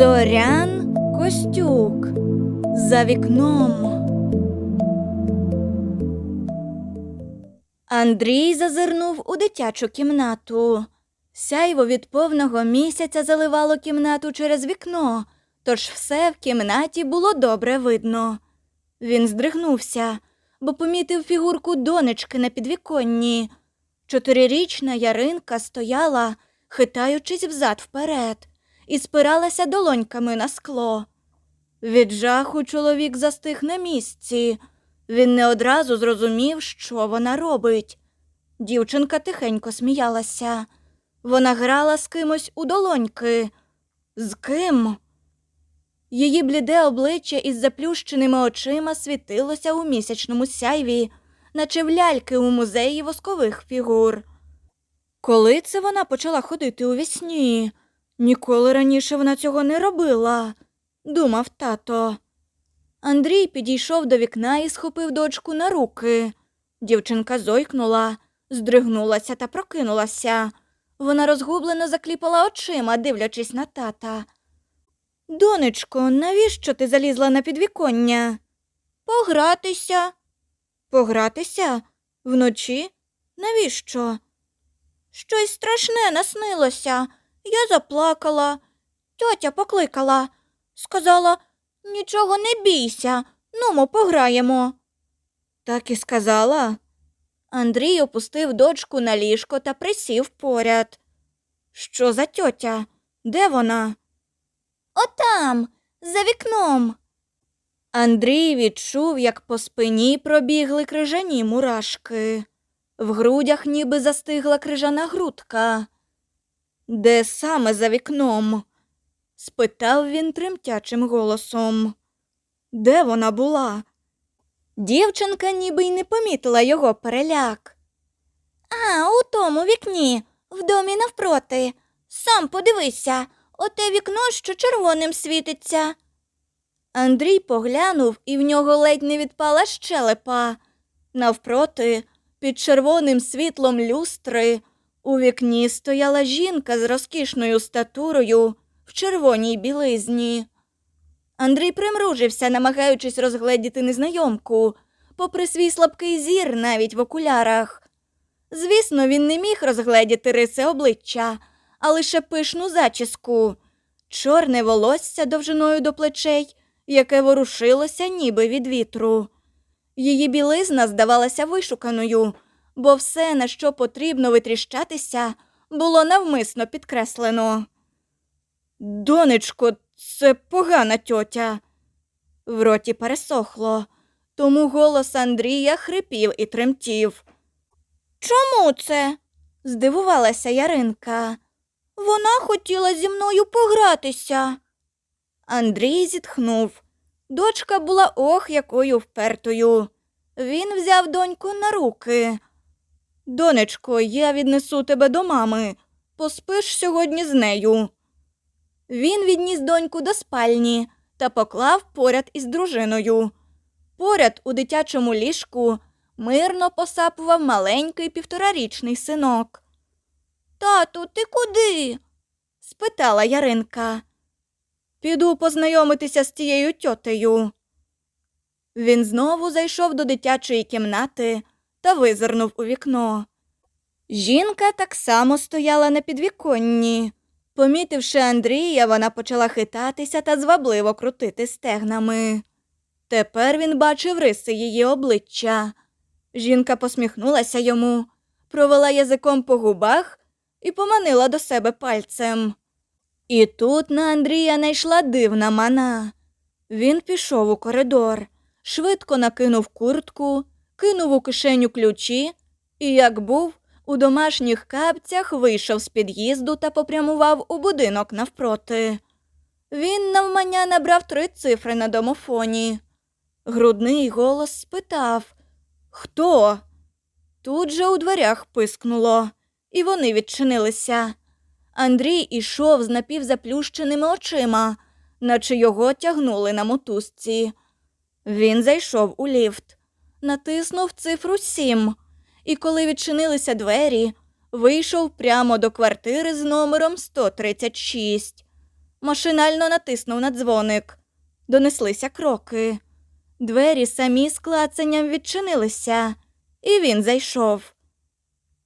Зорян Костюк за вікном. Андрій зазирнув у дитячу кімнату. Сяйво від повного місяця заливало кімнату через вікно, тож все в кімнаті було добре видно. Він здригнувся, бо помітив фігурку донечки на підвіконні. Чотирирічна Яринка стояла, хитаючись взад вперед, і спиралася долоньками на скло. Від жаху чоловік застиг на місці. Він не одразу зрозумів, що вона робить. Дівчинка тихенько сміялася. Вона грала з кимось у долоньки. З ким? Її бліде обличчя із заплющеними очима світилося у місячному сяйві, наче в ляльки у музеї воскових фігур. Коли це вона почала ходити у вісні? Ніколи раніше вона цього не робила, думав тато. Андрій підійшов до вікна і схопив дочку на руки. Дівчинка зойкнула, здригнулася та прокинулася. Вона розгублено закліпала очима, дивлячись на тата. Донечко, навіщо ти залізла на підвіконня? Погратися. Погратися? Вночі? Навіщо? Щось страшне наснилося. Я заплакала. Тьотя покликала. Сказала, нічого не бійся, нумо пограємо. Так і сказала. Андрій опустив дочку на ліжко та присів поряд. Що за тьотя? Де вона? Отам, за вікном. Андрій відчув, як по спині пробігли крижані мурашки. В грудях ніби застигла крижана грудка. Де саме за вікном? спитав він тремтячим голосом. Де вона була? Дівчинка ніби й не помітила його переляк. А, у тому вікні, в домі навпроти. Сам подивися, оте вікно, що червоним світиться. Андрій поглянув, і в нього ледь не відпала щелепа. Навпроти, під червоним світлом люстри, у вікні стояла жінка з розкішною статурою в червоній білизні. Андрій примружився, намагаючись розгледіти незнайомку, попри свій слабкий зір навіть в окулярах. Звісно, він не міг розгледіти риси обличчя, а лише пишну зачіску, чорне волосся довжиною до плечей, яке ворушилося ніби від вітру. Її білизна здавалася вишуканою, бо все, на що потрібно витріщатися, було навмисно підкреслено. Донечко, це погана тьотя. В роті пересохло, тому голос Андрія хрипів і тремтів. Чому це? здивувалася Яринка. Вона хотіла зі мною погратися. Андрій зітхнув. Дочка була ох, якою впертою. Він взяв доньку на руки. Донечко, я віднесу тебе до мами. Поспиш сьогодні з нею. Він відніс доньку до спальні та поклав поряд із дружиною. Поряд у дитячому ліжку мирно посапував маленький півторарічний синок. Тату, ти куди? спитала Яринка. Піду познайомитися з тією тьотею. Він знову зайшов до дитячої кімнати та визирнув у вікно. Жінка так само стояла на підвіконні. Помітивши Андрія, вона почала хитатися та звабливо крутити стегнами. Тепер він бачив риси її обличчя. Жінка посміхнулася йому, провела язиком по губах і поманила до себе пальцем. І тут на Андрія найшла дивна мана. Він пішов у коридор, швидко накинув куртку, кинув у кишеню ключі і, як був, у домашніх капцях вийшов з під'їзду та попрямував у будинок навпроти. Він навмання набрав три цифри на домофоні. Грудний голос спитав Хто? Тут же у дверях пискнуло, і вони відчинилися. Андрій ішов з напівзаплющеними очима, наче його тягнули на мотузці. Він зайшов у ліфт, натиснув цифру сім, і коли відчинилися двері, вийшов прямо до квартири з номером 136. машинально натиснув на дзвоник. Донеслися кроки. Двері самі з клацанням відчинилися, і він зайшов.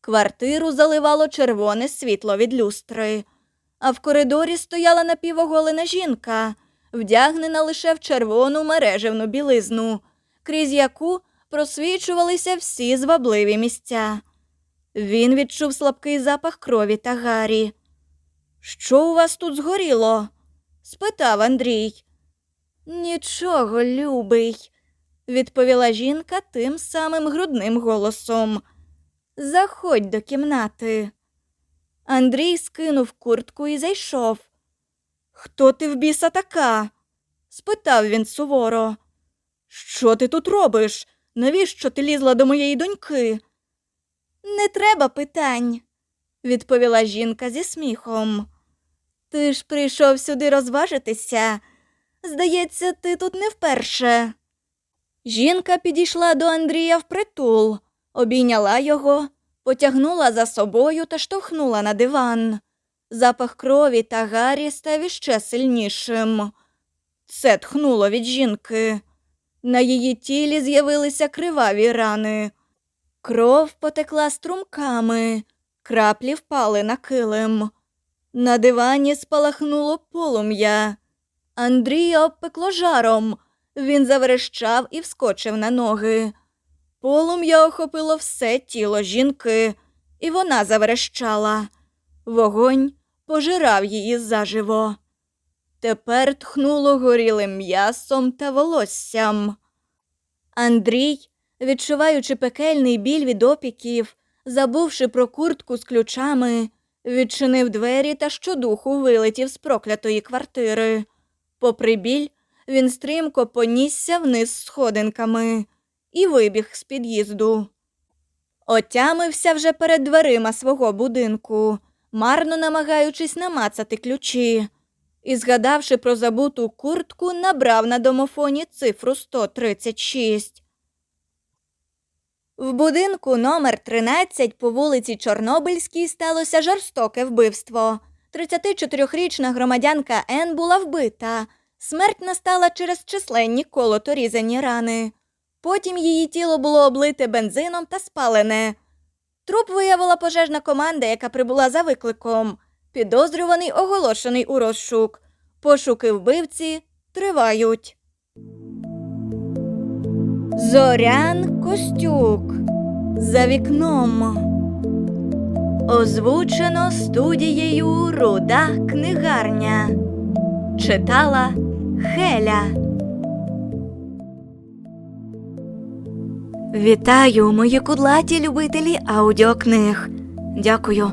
Квартиру заливало червоне світло від люстри, а в коридорі стояла напівоголена жінка, вдягнена лише в червону мережевну білизну, крізь яку просвічувалися всі звабливі місця. Він відчув слабкий запах крові та гарі. Що у вас тут згоріло? спитав Андрій. Нічого, любий, відповіла жінка тим самим грудним голосом. Заходь до кімнати. Андрій скинув куртку і зайшов. Хто ти в біса така? спитав він суворо. Що ти тут робиш? Навіщо ти лізла до моєї доньки? Не треба питань, відповіла жінка зі сміхом. Ти ж прийшов сюди розважитися. Здається, ти тут не вперше. Жінка підійшла до Андрія впритул, обійняла його, потягнула за собою та штовхнула на диван. Запах крові та гарі став іще сильнішим. Це тхнуло від жінки. На її тілі з'явилися криваві рани. Кров потекла струмками, краплі впали на килим. На дивані спалахнуло полум'я. Андрія обпекло жаром. Він заверещав і вскочив на ноги. Полум'я охопило все тіло жінки, і вона заверещала. Вогонь пожирав її заживо. Тепер тхнуло горілим м'ясом та волоссям. Андрій, відчуваючи пекельний біль від опіків, забувши про куртку з ключами, відчинив двері та щодуху вилетів з проклятої квартири. Попри біль, він стрімко понісся вниз сходинками і вибіг з під'їзду. Отямився вже перед дверима свого будинку, марно намагаючись намацати ключі, і, згадавши про забуту куртку, набрав на домофоні цифру 136. В будинку номер 13 по вулиці Чорнобильській сталося жорстоке вбивство. 34-річна громадянка Н була вбита. Смерть настала через численні колото-різані рани. Потім її тіло було облите бензином та спалене. Труп виявила пожежна команда, яка прибула за викликом. Підозрюваний оголошений у розшук. Пошуки вбивці тривають. Зорян Костюк. За вікном. Озвучено студією Руда книгарня. Читала Хеля. Вітаю, мої кудлаті любителі аудіокниг. Дякую